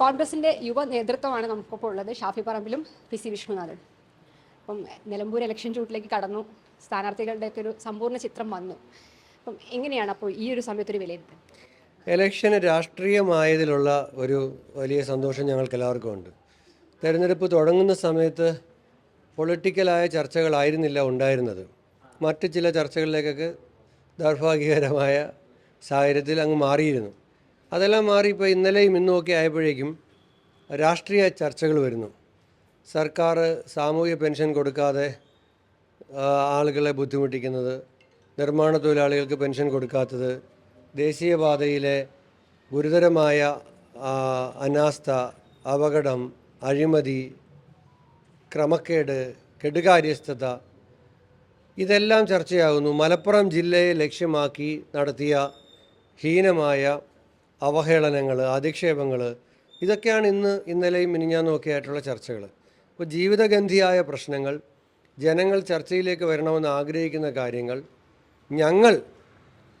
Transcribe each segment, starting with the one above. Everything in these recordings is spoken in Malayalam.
കോൺഗ്രസിന്റെ യുവ നേതൃത്വമാണ് നമുക്കിപ്പോൾ ഉള്ളത്. ഷാഫി പറമ്പിലും പി സി വിഷ്ണുനാഥൻ. അപ്പം നിലമ്പൂർ ഇലക്ഷൻ ചൂട്ടിലേക്ക് കടന്നു. സ്ഥാനാർത്ഥികളുടെയൊക്കെ ഒരു സമ്പൂർണ ചിത്രം വന്നു. അപ്പം എങ്ങനെയാണ് അപ്പോൾ ഈ ഒരു സമയത്തൊരു വിലയിരുത്തൽ? ഇലക്ഷന് രാഷ്ട്രീയമായതിലുള്ള ഒരു വലിയ സന്തോഷം ഞങ്ങൾക്ക് എല്ലാവർക്കും ഉണ്ട്. തെരഞ്ഞെടുപ്പ് തുടങ്ങുന്ന സമയത്ത് പൊളിറ്റിക്കലായ ചർച്ചകളായിരുന്നില്ല ഉണ്ടായിരുന്നത്. മറ്റ് ചില ചർച്ചകളിലേക്കൊക്കെ ദൗർഭാഗ്യകരമായ സാഹചര്യത്തിൽ അങ്ങ് മാറിയിരുന്നു. അതെല്ലാം മാറി ഇപ്പോൾ ഇന്നലെയും ഇന്നും ഒക്കെ ആയപ്പോഴേക്കും രാഷ്ട്രീയ ചർച്ചകൾ വരുന്നു. സർക്കാർ സാമൂഹ്യ പെൻഷൻ കൊടുക്കാതെ ആളുകളെ ബുദ്ധിമുട്ടിക്കുന്നത് നിർമ്മാണ തൊഴിലാളികൾക്ക് പെൻഷൻ കൊടുക്കാത്തത് ദേശീയപാതയിലെ ഗുരുതരമായ അനാസ്ഥ അപകടം അഴിമതി ക്രമക്കേട് കെടുകാര്യസ്ഥത ഇതെല്ലാം ചർച്ചയാകുന്നു. മലപ്പുറം ജില്ലയെ ലക്ഷ്യമാക്കി നടത്തിയ ഹീനമായ അവഹേളനങ്ങൾ അധിക്ഷേപങ്ങൾ ഇതൊക്കെയാണ് ഇന്ന് ഇന്നലെയും മിനിഞ്ഞാന്നും ഒക്കെ ആയിട്ടുള്ള ചർച്ചകൾ. അപ്പോൾ ജീവിതഗന്ധിയായ പ്രശ്നങ്ങൾ ജനങ്ങൾ ചർച്ചയിലേക്ക് വരണമെന്ന് ആഗ്രഹിക്കുന്ന കാര്യങ്ങൾ ഞങ്ങൾ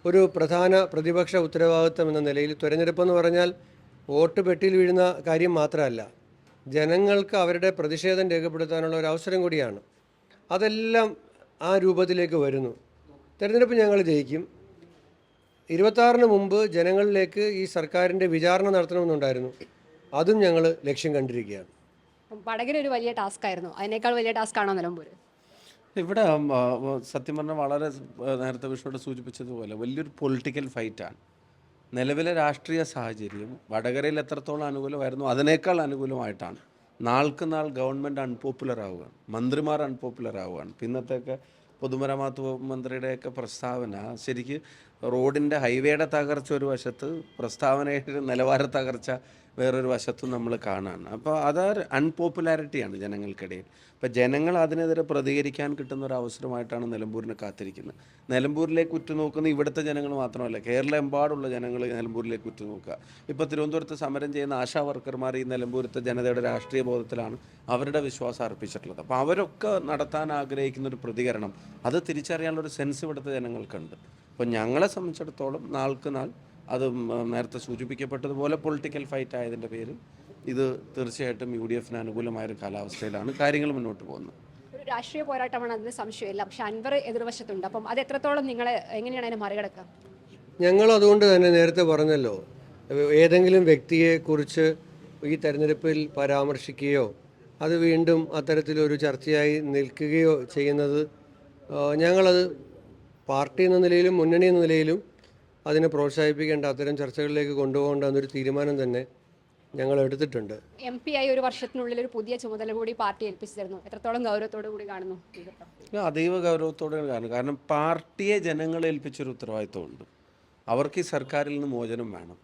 ഒരു പ്രധാന പ്രതിപക്ഷ ഉത്തരവാദിത്വം എന്ന നിലയിൽ തിരഞ്ഞെടുപ്പെന്ന് പറഞ്ഞാൽ വോട്ട് പെട്ടിയിൽ വീഴുന്ന കാര്യം മാത്രമല്ല ജനങ്ങൾക്ക് അവരുടെ പ്രതിഷേധം രേഖപ്പെടുത്താനുള്ള ഒരു അവസരം കൂടിയാണ്. അതെല്ലാം ആ രൂപത്തിലേക്ക് വരുന്നു. തിരഞ്ഞെടുപ്പ് ഞങ്ങൾ ജയിക്കും. ഇരുപത്താറിന് മുമ്പ് ജനങ്ങളിലേക്ക് ഈ സർക്കാരിന്റെ വിചാരണ നടത്തണമെന്നുണ്ടായിരുന്നു. അതും ഞങ്ങൾ ലക്ഷ്യം കണ്ടിരിക്കുകയാണ്. വടകര ഒരു വലിയ ടാസ്ക് ആയിരുന്നു. അതിനേക്കാൾ വലിയ ടാസ്ക് ആണോ നിലമ്പൂർ ഇവിടെ സത്യം പറഞ്ഞാൽ വളരെ നേരത്തെ വിഷയോട് സൂചിപ്പിച്ചതുപോലെ വലിയൊരു പൊളിറ്റിക്കൽ ഫൈറ്റാണ്. നിലവിലെ രാഷ്ട്രീയ സാഹചര്യം വടകരയിൽ എത്രത്തോളം അനുകൂലമായിരുന്നു അതിനേക്കാൾ അനുകൂലമായിട്ടാണ്. നാൾക്ക് നാൾ ഗവൺമെന്റ് അൺപോപ്പുലർ ആവുകയാണ് മന്ത്രിമാർ അൺപോപ്പുലർ ആവുകയാണ്. പിന്നത്തെയൊക്കെ പൊതുമരാമത്ത് വകുപ്പ് മന്ത്രിയുടെയൊക്കെ പ്രസ്താവന ശരിക്ക് റോഡിന്റെ ഹൈവേയുടെ തകർച്ച ഒരു വശത്ത് പ്രസ്താവനയുടെ നിലവാര തകർച്ച വേറൊരു വശത്തും നമ്മൾ കാണാണ്. അപ്പോൾ അത് അൺപോപ്പുലാരിറ്റിയാണ് ജനങ്ങൾക്കിടയിൽ. അപ്പോൾ ജനങ്ങൾ അതിനെതിരെ പ്രതികരിക്കാൻ കിട്ടുന്ന ഒരു അവസരമായിട്ടാണ് നിലമ്പൂരിനെ കാത്തിരിക്കുന്നത്. നിലമ്പൂരിലേക്ക് ഉറ്റുനോക്കുന്ന ഇവിടുത്തെ ജനങ്ങൾ മാത്രമല്ല കേരളമെമ്പാടുള്ള ജനങ്ങൾ നിലമ്പൂരിലേക്ക് ഉറ്റുനോക്കുക. ഇപ്പോൾ തിരുവനന്തപുരത്ത് സമരം ചെയ്യുന്ന ആശാ വർക്കർമാർ ഈ നിലമ്പൂരത്തെ ജനതയുടെ രാഷ്ട്രീയ ബോധത്തിലാണ് അവരുടെ വിശ്വാസം അർപ്പിച്ചിട്ടുള്ളത്. അപ്പോൾ അവരൊക്കെ നടത്താൻ ആഗ്രഹിക്കുന്ന ഒരു പ്രതികരണം അത് തിരിച്ചറിയാനുള്ള ഒരു സെൻസ് ഇവിടുത്തെ ജനങ്ങൾക്കുണ്ട്. അപ്പോൾ ഞങ്ങളെ സംബന്ധിച്ചിടത്തോളം നാൾക്ക് നാൾ അത് നേരത്തെ സൂചിപ്പിക്കപ്പെട്ടതുപോലെ പൊളിറ്റിക്കൽ ഫൈറ്റ് ആയതിന്റെ പേരിൽ ഇത് തീർച്ചയായിട്ടും യു ഡി എഫിന് അനുകൂലമായൊരു കാലാവസ്ഥയിലാണ് കാര്യങ്ങൾ മുന്നോട്ട് പോകുന്നത്. ഒരു രാഷ്ട്രീയ പോരാട്ടമാണ് അതിന് സംശയമില്ല. പക്ഷെ അൻവർ എതിർവശത്തുണ്ട്. അപ്പം അത് എത്രത്തോളം നിങ്ങളെ എങ്ങനെയാണ് അതിനെ മറികടക്കുക? ഞങ്ങൾ അതുകൊണ്ട് തന്നെ നേരത്തെ പറഞ്ഞല്ലോ ഏതെങ്കിലും വ്യക്തിയെക്കുറിച്ച് ഈ തെരഞ്ഞെടുപ്പിൽ പരാമർശിക്കുകയോ അത് വീണ്ടും അത്തരത്തിലൊരു ചർച്ചയായി നിൽക്കുകയോ ചെയ്യുന്നത് ഞങ്ങളത് പാർട്ടി എന്ന നിലയിലും മുന്നണി എന്ന നിലയിലും അതിനെ പ്രോത്സാഹിപ്പിക്കേണ്ട അത്തരം ചർച്ചകളിലേക്ക് കൊണ്ടുപോകേണ്ട എന്നൊരു തീരുമാനം തന്നെ ഞങ്ങൾ എടുത്തിട്ടുണ്ട്. എം പി ആയി ഒരു വർഷത്തിനുള്ളിൽ ഒരു പുതിയ ചുമതല കൂടി പാർട്ടി ഏൽപ്പിച്ചു തരുന്നു എത്രത്തോളം ഗൗരവത്തോടു കൂടി കാണുന്നു അതീവ ഗൗരവത്തോടെ കാണുന്നു കാരണം പാർട്ടിയെ ജനങ്ങളെ ഏൽപ്പിച്ചൊരു ഉത്തരവാദിത്വമുണ്ട്. അവർക്ക് ഈ സർക്കാരിൽ നിന്ന് മോചനം വേണം.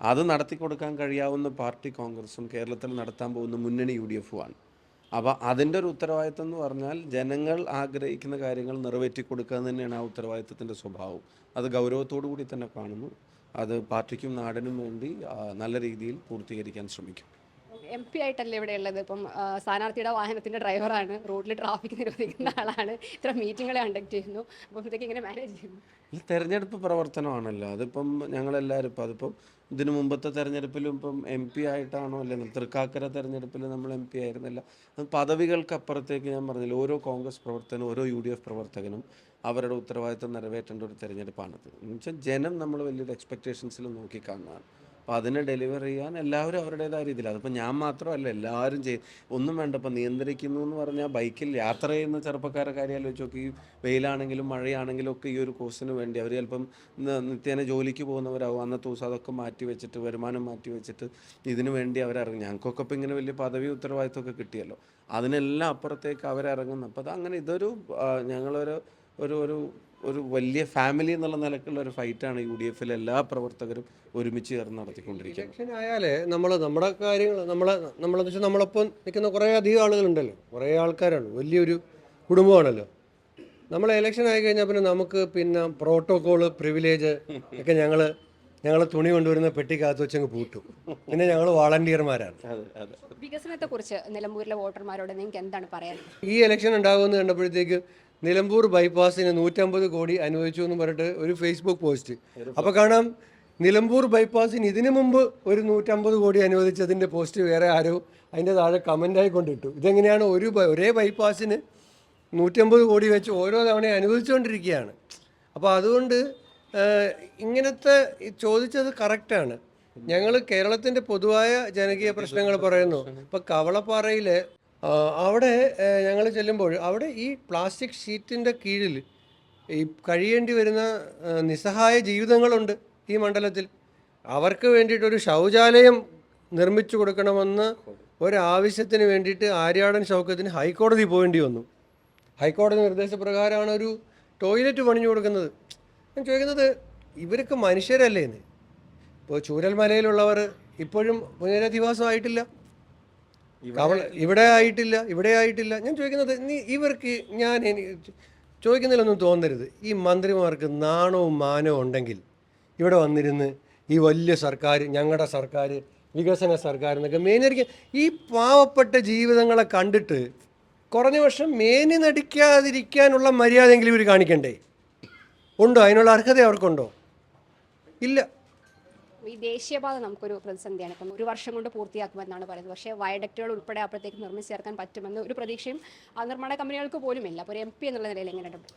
അത് നടത്തി കൊടുക്കാൻ കഴിയാവുന്ന പാർട്ടി കോൺഗ്രസും കേരളത്തിൽ നടത്താൻ പോകുന്ന മുന്നണി യു ഡി എഫുമാണ് അപ്പോൾ അതിന്റെ ഒരു ഉത്തരവാദിത്തം എന്ന് പറഞ്ഞാൽ ജനങ്ങൾ ആഗ്രഹിക്കുന്ന കാര്യങ്ങൾ നിറവേറ്റി കൊടുക്കുക തന്നെയാണ് ആ ഉത്തരവാദിത്തത്തിന്റെ സ്വഭാവം. അത് ഗൗരവത്തോടു കൂടി തന്നെ കാണുന്നു. അത് പാർട്ടിക്കും നാടിനും വേണ്ടി നല്ല രീതിയിൽ പൂർത്തീകരിക്കാൻ ശ്രമിക്കും. എം പി ആയിട്ടല്ലേ ഇവിടെ ഉള്ളത്? ഇപ്പം സ്ഥാനാർത്ഥിയുടെ വാഹനത്തിന്റെ ഡ്രൈവറാണ്. റോഡിൽ ട്രാഫിക് നിരോധിക്കുന്ന ആളാണ്. ഇത്ര മീറ്റിങ്ങുകളെ കണ്ടക്ട് ചെയ്യുന്നു. അപ്പം ഇതൊക്കെ ഇങ്ങനെ മാനേജ് ചെയ്യുന്നു. ഈ തെരഞ്ഞെടുപ്പ് പ്രവർത്തനമാണല്ലോ. അതിപ്പം ഞങ്ങളെല്ലാവരും ഇപ്പം അതിപ്പം ഇതിനു മുമ്പത്തെ തെരഞ്ഞെടുപ്പിലും ഇപ്പം എം പി ആയിട്ടാണോ അല്ലെങ്കിൽ തൃക്കാക്കര തെരഞ്ഞെടുപ്പിൽ നമ്മൾ എം പി ആയിരുന്നില്ല. പദവികൾക്കപ്പുറത്തേക്ക് ഞാൻ പറഞ്ഞില്ല ഓരോ കോൺഗ്രസ് പ്രവർത്തകനും ഓരോ യു ഡി എഫ് പ്രവർത്തകനും അവരുടെ ഉത്തരവാദിത്തം നിറവേറ്റേണ്ട ഒരു തെരഞ്ഞെടുപ്പാണിത്. എന്ന് വെച്ചാൽ ജനം നമ്മൾ വലിയൊരു എക്സ്പെക്റ്റേഷൻസിൽ നോക്കിക്കാണുന്നതാണ് അപ്പോൾ അതിനെ ഡെലിവർ ചെയ്യാൻ എല്ലാവരും അവരുടേതായ രീതിയിൽ അതിപ്പോൾ ഞാൻ മാത്രമല്ല എല്ലാവരും ചെയ്യും ഒന്നും വേണ്ട. ഇപ്പം നിയന്ത്രിക്കുന്നു എന്ന് പറഞ്ഞാൽ ബൈക്കിൽ യാത്ര ചെയ്യുന്ന ചെറുപ്പക്കാരെ കാര്യം ആലോചിച്ച് നോക്കി. വെയിലാണെങ്കിലും മഴയാണെങ്കിലും ഒക്കെ ഈ ഒരു കോഴ്സിന് വേണ്ടി അവർ ചിലപ്പം നിത്യേന ജോലിക്ക് പോകുന്നവരാകും അന്നത്തെ ദിവസം അതൊക്കെ മാറ്റി വെച്ചിട്ട് വരുമാനം മാറ്റി വെച്ചിട്ട് ഇതിനു വേണ്ടി അവരിറങ്ങി. ഞങ്ങൾക്കൊക്കെ ഇപ്പം ഇങ്ങനെ വലിയ പദവി ഉത്തരവാദിത്വമൊക്കെ കിട്ടിയല്ലോ. അതിനെല്ലാം അപ്പുറത്തേക്ക് അവരിറങ്ങുന്നു. അപ്പോൾ അത് അങ്ങനെ ഇതൊരു ഞങ്ങളൊരു ഒരു ഒരു ഒരു വലിയ ഫാമിലി എന്നുള്ള നിലക്കുള്ള ഒരു ഫൈറ്റാണ് യു ഡി എഫിലെ എല്ലാ പ്രവർത്തകരും ഒരുമിച്ച് ചേർന്ന് നടത്തിക്കൊണ്ടിരിക്കുന്നത്. ഇലക്ഷൻ ആയാലേ നമ്മൾ നമ്മുടെ കാര്യങ്ങൾ നമ്മളെ നമ്മളെന്ന് വെച്ചാൽ നമ്മളൊപ്പം നിൽക്കുന്ന കുറേ അധികം ആളുകളുണ്ടല്ലോ. കുറേ ആൾക്കാരാണ്. വലിയൊരു കുടുംബമാണല്ലോ. നമ്മൾ ഇലക്ഷൻ ആയി കഴിഞ്ഞാൽ പിന്നെ നമുക്ക് പിന്നെ പ്രോട്ടോകോൾ പ്രിവിലേജ് ഒക്കെ ഞങ്ങൾ ഞങ്ങൾ തുണി കൊണ്ടുവരുന്ന പെട്ടി പെട്ടിക്കകത്ത് വെച്ചങ്ങ് പൂട്ടു. പിന്നെ ഞങ്ങൾ വോളണ്ടിയർമാരാണ് വികസനത്തെ കുറിച്ച് വികസനത്തെക്കുറിച്ച് നിലമ്പൂരിലെ വോട്ടർമാരോട് നിങ്ങൾക്ക് എന്താണ് പറയാൻ ഈ ഇലക്ഷൻ ഉണ്ടാകുമെന്ന് കണ്ടപ്പോഴത്തേക്ക് നിലമ്പൂർ ബൈപ്പാസിന് നൂറ്റമ്പത് കോടി അനുവദിച്ചു എന്ന് പറഞ്ഞിട്ട് ഒരു ഫേസ്ബുക്ക് പോസ്റ്റ് അപ്പോൾ കാണാം നിലമ്പൂർ ബൈപ്പാസിന് ഇതിനു മുമ്പ് ഒരു നൂറ്റമ്പത് കോടി അനുവദിച്ചതിന്റെ പോസ്റ്റ് വേറെ ആരോ അതിന്റെ താഴെ കമന്റായി കൊണ്ടിട്ടു. ഇതെങ്ങനെയാണ് ഒരു ഒരേ ബൈപ്പാസിന് നൂറ്റമ്പത് കോടി വെച്ച് ഓരോ തവണയും അനുവദിച്ചുകൊണ്ടിരിക്കുകയാണ് അപ്പോൾ അതുകൊണ്ട് ഇങ്ങനത്തെ ചോദിച്ചത് കറക്റ്റാണ് ഞങ്ങൾ കേരളത്തിന്റെ പൊതുവായ ജനകീയ പ്രശ്നങ്ങൾ പറയുന്നു. ഇപ്പോൾ കവളപ്പാറയിൽ അവിടെ ഞങ്ങൾ ചെല്ലുമ്പോൾ അവിടെ ഈ പ്ലാസ്റ്റിക് ഷീറ്റിന്റെ കീഴിൽ ഈ കഴിയേണ്ടി വരുന്ന നിസ്സഹായ ജീവിതങ്ങളുണ്ട് ഈ മണ്ഡലത്തിൽ. അവർക്ക് വേണ്ടിയിട്ടൊരു ശൗചാലയം നിർമ്മിച്ചു കൊടുക്കണമെന്ന് ഒരാവശ്യത്തിന് വേണ്ടിയിട്ട് ആര്യാടൻ ഷൗക്കത്തിന് ഹൈക്കോടതി പോകേണ്ടി വന്നു. ഹൈക്കോടതി നിർദ്ദേശപ്രകാരമാണ് ഒരു ടോയ്ലറ്റ് പണിഞ്ഞു കൊടുക്കുന്നത്. ഞാൻ ചോദിക്കുന്നത് ഇവരൊക്കെ മനുഷ്യരല്ലേ എന്ന് ഇപ്പോൾ ചൂരൽമലയിലുള്ളവർ ഇപ്പോഴും പുനരധിവാസം ഇവിടെ ആയിട്ടില്ല ഇവിടെ ആയിട്ടില്ല. ഞാൻ ചോദിക്കുന്നത് നീ ഇവർക്ക് ഞാൻ ചോദിക്കുന്നതിലൊന്നും തോന്നരുത്. ഈ മന്ത്രിമാർക്ക് നാണവും മാനവും ഉണ്ടെങ്കിൽ ഇവിടെ വന്നിരുന്ന് ഈ വലിയ സർക്കാർ ഞങ്ങളുടെ സർക്കാർ വികസന സർക്കാർ എന്നൊക്കെ മേനിരിക്കാൻ ഈ പാവപ്പെട്ട ജീവിതങ്ങളെ കണ്ടിട്ട് കുറഞ്ഞ വർഷം മേനി നടിക്കാതിരിക്കാനുള്ള മര്യാദയെങ്കിലും ഇവർ കാണിക്കണ്ടേ? ഉണ്ടോ? അതിനുള്ള അർഹത അവർക്കുണ്ടോ? ഇല്ല. ഈ ദേശീയപാത നമുക്കൊരു പ്രതിസന്ധിയാണ്. ഇപ്പം ഒരു വർഷം കൊണ്ട് പൂർത്തിയാക്കുമെന്നാണ് പറയുന്നത്. പക്ഷേ വയഡക്റ്റുകൾ ഉൾപ്പെടെ അപ്പോഴത്തേക്ക് നിർമ്മിച്ച് ചേർക്കാൻ പറ്റുമെന്ന് ഒരു പ്രതീക്ഷയും ആ നിർമ്മാണ കമ്പനികൾക്ക് പോലും ഇല്ല. അപ്പോൾ ഒരു എം പി എന്നുള്ള നിലയിൽ എങ്ങനെയുണ്ട്?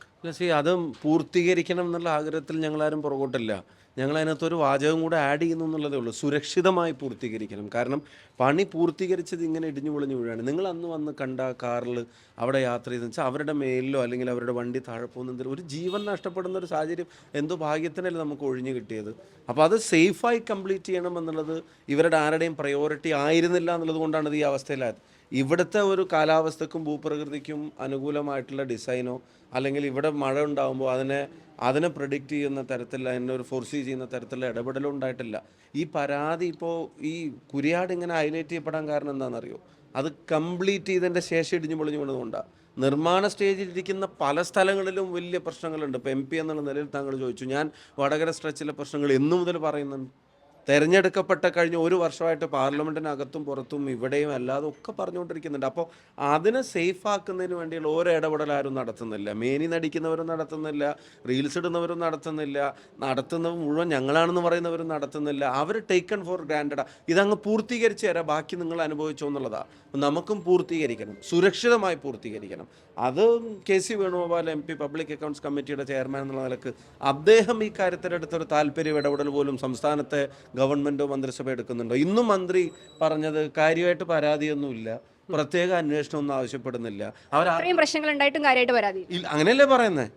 അത് പൂർത്തീകരിക്കണം എന്നുള്ള ആഗ്രഹത്തിൽ ഞങ്ങളാരും പുറകോട്ടില്ല. ഞങ്ങൾ അതിനകത്തൊരു വാചകം കൂടെ ആഡ് ചെയ്യുന്നു എന്നുള്ളതേ ഉള്ളൂ. സുരക്ഷിതമായി പൂർത്തീകരിക്കണം. കാരണം പണി പൂർത്തീകരിച്ചത് ഇങ്ങനെ ഇടിഞ്ഞു പൊളിഞ്ഞു വീഴാണ്. നിങ്ങൾ അന്ന് വന്ന് കണ്ട കാറിൽ അവിടെ യാത്ര ചെയ്തെന്ന് വെച്ചാൽ അവരുടെ മേലിലോ അല്ലെങ്കിൽ അവരുടെ വണ്ടി താഴെ ഒരു ജീവൻ നഷ്ടപ്പെടുന്ന ഒരു സാഹചര്യം എന്തോ ഭാഗ്യത്തിനല്ലേ നമുക്ക് ഒഴിഞ്ഞു കിട്ടിയത്. അപ്പോൾ അത് സേഫായി കംപ്ലീറ്റ് ചെയ്യണം എന്നുള്ളത് ഇവരുടെ ആരുടെയും പ്രയോറിറ്റി ആയിരുന്നില്ല എന്നുള്ളത് കൊണ്ടാണ് ഈ അവസ്ഥയിലായത്. ഇവിടുത്തെ ഒരു കാലാവസ്ഥക്കും ഭൂപ്രകൃതിക്കും അനുകൂലമായിട്ടുള്ള ഡിസൈനോ അല്ലെങ്കിൽ ഇവിടെ മഴ ഉണ്ടാകുമ്പോൾ അതിനെ അതിനെ പ്രഡിക്റ്റ് ചെയ്യുന്ന തരത്തിൽ അതിനെ ഒരു ഫോർസി ചെയ്യുന്ന തരത്തിലുള്ള ഇടപെടലും ഉണ്ടായിട്ടില്ല. ഈ പരാതി ഇപ്പോൾ ഈ കുരിയാട് ഇങ്ങനെ ഹൈലൈറ്റ് ചെയ്യപ്പെടാൻ കാരണം എന്താണെന്നറിയോ? അത് കംപ്ലീറ്റ് ചെയ്തതിന്റെ ശേഷം ഇടിഞ്ഞു പൊളിഞ്ഞു വീണതുകൊണ്ടാണ് നിർമ്മാണ സ്റ്റേജിലിരിക്കുന്ന പല സ്ഥലങ്ങളിലും വലിയ പ്രശ്നങ്ങളുണ്ട്. ഇപ്പോൾ എം പി എന്നുള്ള നിലയിൽ താങ്കൾ ചോദിച്ചു. ഞാൻ വടകര സ്ട്രെച്ചിലെ പ്രശ്നങ്ങൾ എന്നു മുതൽ പറയുന്നുണ്ട്. തെരഞ്ഞെടുക്കപ്പെട്ട കഴിഞ്ഞ ഒരു വർഷമായിട്ട് പാർലമെന്റിനകത്തും പുറത്തും ഇവിടെയും അല്ലാതെ ഒക്കെ പറഞ്ഞുകൊണ്ടിരിക്കുന്നുണ്ട്. അപ്പോൾ അതിനെ സേഫ് ആക്കുന്നതിന് വേണ്ടിയുള്ള ഓരോ ഇടപെടൽ ആരും നടത്തുന്നില്ല. മേനി നടിക്കുന്നവരും നടത്തുന്നില്ല റീൽസ് ഇടുന്നവരും നടത്തുന്നില്ല നടത്തുന്നവർ മുഴുവൻ ഞങ്ങളാണെന്ന് പറയുന്നവരും നടത്തുന്നില്ല. അവർ ടേക്കൺ ഫോർ ഗ്രാൻഡഡാ ഇതങ്ങ് പൂർത്തീകരിച്ച് തരാം. ബാക്കി നിങ്ങൾ അനുഭവിച്ചോ എന്നുള്ളതാണ് നമുക്കും പൂർത്തീകരിക്കണം. സുരക്ഷിതമായി പൂർത്തീകരിക്കണം. അത് K C Venugopal M P public accounts കമ്മിറ്റിയുടെ ചെയർമാൻ എന്നുള്ള നിലയ്ക്ക് അദ്ദേഹം ഈ കാര്യത്തിലെടുത്തൊരു താല്പര്യം ഇടപെടൽ പോലും സംസ്ഥാനത്തെ ഗവൺമെന്റോ മന്ത്രിസഭ എടുക്കുന്നുണ്ടോ? ഇന്നും മന്ത്രി പറഞ്ഞത് കാര്യമായിട്ട് പരാതിയൊന്നുമില്ല. പ്രത്യേക അന്വേഷണം ഒന്നും ആവശ്യപ്പെടുന്നില്ല. അവർ പ്രശ്നങ്ങൾ ഉണ്ടായിട്ടും കാര്യമായിട്ട് പരാതി അങ്ങനെയല്ലേ പറയുന്നത്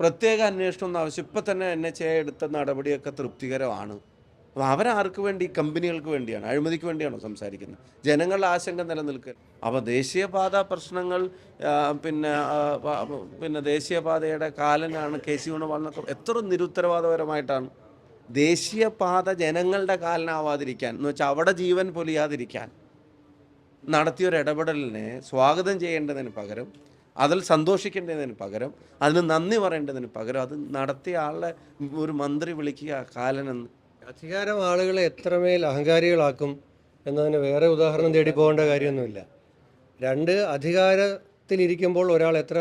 പ്രത്യേക അന്വേഷണം ഒന്നും ആവശ്യം. ഇപ്പം തന്നെ എൻ എച്ച് എ എടുത്ത നടപടിയൊക്കെ തൃപ്തികരമാണ്. അപ്പോൾ അവരാർക്ക് വേണ്ടി കമ്പനികൾക്ക് വേണ്ടിയാണ് അഴിമതിക്ക് വേണ്ടിയാണോ സംസാരിക്കുന്നത്? ജനങ്ങളുടെ ആശങ്ക നിലനിൽക്കുക അപ്പോൾ ദേശീയപാത പ്രശ്നങ്ങൾ പിന്നെ പിന്നെ ദേശീയപാതയുടെ കാലനാണ് കെ സി വേണുഗോപാലിനൊക്കെ എത്ര നിരുത്തരവാദപരമായിട്ടാണ് ദേശീയപാത ജനങ്ങളുടെ കാലനാവാതിരിക്കാൻ എന്ന് വെച്ചാൽ അവിടെ ജീവൻ പൊലിയാതിരിക്കാൻ നടത്തിയൊരു ഇടപെടലിനെ സ്വാഗതം ചെയ്യേണ്ടതിന് പകരം അതിൽ സന്തോഷിക്കേണ്ടതിന് പകരം അതിന് നന്ദി പറയേണ്ടതിന് പകരം അത് നടത്തിയ ആളെ ഒരു മന്ത്രി വിളിക്കുക കാലനെന്ന് അധികാരം ആളുകളെ എത്രമേൽ അഹങ്കാരികളാക്കും എന്നതിന് വേറെ ഉദാഹരണം തേടി പോകേണ്ട കാര്യമൊന്നുമില്ല. രണ്ട് അധികാരത്തിലിരിക്കുമ്പോൾ ഒരാൾ എത്ര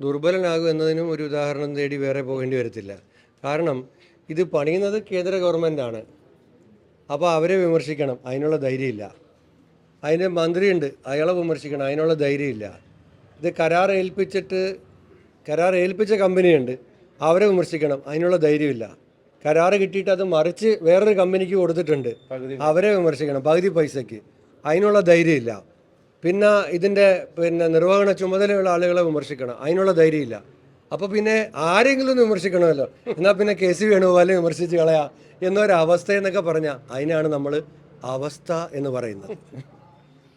ദുർബലനാകും എന്നതിനും ഒരു ഉദാഹരണം തേടി വേറെ പോകേണ്ടി വരത്തില്ല. കാരണം ഇത് പണിയുന്നത് കേന്ദ്ര ഗവൺമെന്റാണ് അപ്പോൾ അവരെ വിമർശിക്കണം. അതിനുള്ള ധൈര്യമില്ല. അതിന്റെ മന്ത്രിയുണ്ട്. അയാളെ വിമർശിക്കണം. അതിനുള്ള ധൈര്യമില്ല. ഇത് കരാർ ഏൽപ്പിച്ചിട്ട് കരാർ ഏൽപ്പിച്ച കമ്പനിയുണ്ട്. അവരെ വിമർശിക്കണം. അതിനുള്ള ധൈര്യമില്ല. കരാർ കിട്ടിയിട്ട് അത് മറിച്ച് വേറൊരു കമ്പനിക്ക് കൊടുത്തിട്ടുണ്ട്. അവരെ വിമർശിക്കണം. പകുതി പൈസയ്ക്ക്. അതിനുള്ള ധൈര്യമില്ല. പിന്നെ ഇതിന്റെ പിന്നെ നിർവഹണ ചുമതലയുള്ള ആളുകളെ വിമർശിക്കണം. അതിനുള്ള ധൈര്യമില്ല. അപ്പോൾ പിന്നെ ആരെങ്കിലും ഒന്ന് വിമർശിക്കണമല്ലോ. എന്നാൽ പിന്നെ കെ സി വേണുഗോപാലെ വിമർശിച്ച് കളയാ എന്നൊരവസ്ഥ എന്നൊക്കെ പറഞ്ഞാൽ അതിനാണ് നമ്മൾ അവസ്ഥ എന്ന് പറയുന്നത്.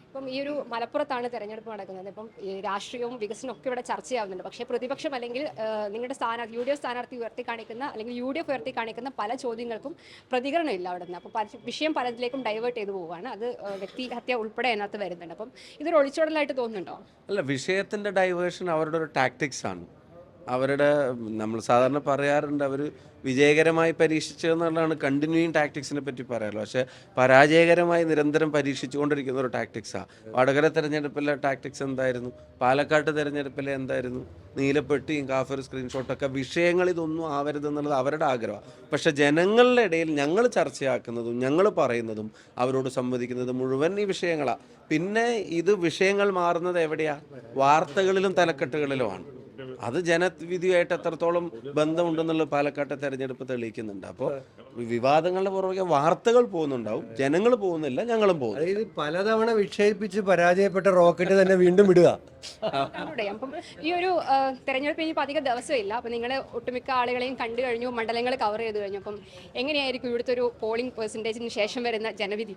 ഇപ്പം ഈ ഒരു മലപ്പുറത്താണ് തെരഞ്ഞെടുപ്പ് നടക്കുന്നത്. ഇപ്പം ഈ രാഷ്ട്രീയവും വികസനവും ഒക്കെ ഇവിടെ ചർച്ചയാവുന്നുണ്ട്. പക്ഷേ പ്രതിപക്ഷം അല്ലെങ്കിൽ നിങ്ങളുടെ സ്ഥാനാർത്ഥി യു ഡി എഫ് സ്ഥാനാർത്ഥി ഉയർത്തി കാണിക്കുന്ന അല്ലെങ്കിൽ യു ഡി എഫ് ഉയർത്തി കാണിക്കുന്ന പല ചോദ്യങ്ങൾക്കും പ്രതികരണം ഇല്ല അവിടെ നിന്ന് അപ്പോൾ പല- വിഷയം പലതിലേക്കും ഡൈവേർട്ട് ചെയ്തു പോവുകയാണ്. അത് വ്യക്തിഹത്യ ഉൾപ്പെടെ അതിനകത്ത് വരുന്നുണ്ട്. അപ്പം ഇതൊരു ഒളിച്ചോടലായിട്ട് തോന്നുന്നുണ്ടോ? അല്ല വിഷയത്തിന്റെ ഡൈവേർഷൻ അവരുടെ ഒരു ടാക്ടിക്സ് ആണ്. അവരുടെ നമ്മൾ സാധാരണ പറയാറുണ്ട് അവർ വിജയകരമായി പരീക്ഷിച്ചതെന്നുള്ളതാണ് കണ്ടിന്യൂയിങ് ടാക്ടിക്സിനെ പറ്റി പറയാമല്ലോ പക്ഷേ പരാജയകരമായി നിരന്തരം പരീക്ഷിച്ചുകൊണ്ടിരിക്കുന്ന ഒരു ടാക്ടിക്സാണ് വടകര തെരഞ്ഞെടുപ്പിലെ ടാക്ടിക്സ് എന്തായിരുന്നു? പാലക്കാട്ട് തെരഞ്ഞെടുപ്പിലെ എന്തായിരുന്നു? നീലപ്പെട്ടിയും കാഫർ സ്ക്രീൻഷോട്ടൊക്കെ വിഷയങ്ങൾ ഇതൊന്നും ആവരുതെന്നുള്ളത് അവരുടെ ആഗ്രഹമാണ് പക്ഷെ ജനങ്ങളുടെ ഇടയിൽ ഞങ്ങൾ ചർച്ചയാക്കുന്നതും ഞങ്ങൾ പറയുന്നതും അവരോട് സംവദിക്കുന്നതും മുഴുവൻ ഈ വിഷയങ്ങളാണ് പിന്നെ ഇത് വിഷയങ്ങൾ മാറുന്നത് എവിടെയാണ് വാർത്തകളിലും തലക്കെട്ടുകളിലുമാണ്. അത് ജനവിധിയായിട്ട് എത്രത്തോളം ബന്ധമുണ്ടെന്നുള്ള പാലക്കാട്ടെ തെരഞ്ഞെടുപ്പ് തെളിയിക്കുന്നുണ്ട്. അപ്പോൾ വിവാദങ്ങളുടെ പുറകെ വാർത്തകൾ പോകുന്നുണ്ടാവും. ജനങ്ങൾ പോകുന്നില്ല ഞങ്ങളും പോകും അതായത് പലതവണ വിക്ഷേപിച്ച് പരാജയപ്പെട്ട റോക്കറ്റ് തന്നെ വീണ്ടും വിടുക. അപ്പം ഈ ഒരു തെരഞ്ഞെടുപ്പ് ഇനിയിപ്പോൾ അധികം ദിവസമില്ല. അപ്പം നിങ്ങൾ ഒട്ടുമിക്ക ആളുകളെയും കണ്ടു കഴിഞ്ഞു മണ്ഡലങ്ങൾ കവർ ചെയ്ത് കഴിഞ്ഞു. അപ്പം എങ്ങനെയായിരിക്കും ഇവിടുത്തെ ഒരു പോളിംഗ് പെർസെന്റേജിന് ശേഷം വരുന്ന ജനവിധി?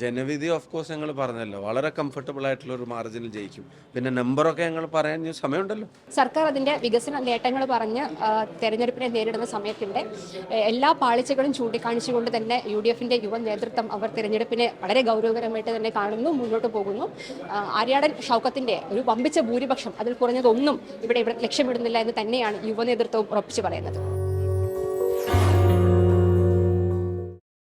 ജനവിധി ഓഫ് കോഴ്സ് ഞങ്ങൾ പറഞ്ഞല്ലോ. വളരെ കംഫർട്ടബിൾ ആയിട്ടുള്ള ഒരു മാർജിനിൽ ജയിക്കും. പിന്നെ നമ്പർ ഒക്കെ ഞങ്ങൾ പറയാൻ സമയമുണ്ടല്ലോ. സർക്കാർ അതിന്റെ വികസന നേട്ടങ്ങൾ പറഞ്ഞ് തെരഞ്ഞെടുപ്പിനെ നേരിടുന്ന സമയത്തിന്റെ എല്ലാ പാളിച്ചകളും ചൂണ്ടിക്കാണിച്ചുകൊണ്ട് തന്നെ യു ഡി എഫിന്റെ യുവ നേതൃത്വം അവർ തെരഞ്ഞെടുപ്പിനെ വളരെ ഗൗരവകരമായിട്ട് തന്നെ കാണുന്നു മുന്നോട്ട് പോകുന്നു. ആര്യാടൻ ഷൗക്കത്തിന്റെ ഒരു വമ്പിച്ച ഭൂരിപക്ഷം അതിൽ കുറഞ്ഞതൊന്നും ഇവിടെ ഇവിടെ ലക്ഷ്യമിടുന്നില്ല എന്ന് തന്നെയാണ് യുവ നേതൃത്വം ഉറപ്പിച്ചു പറയുന്നത്.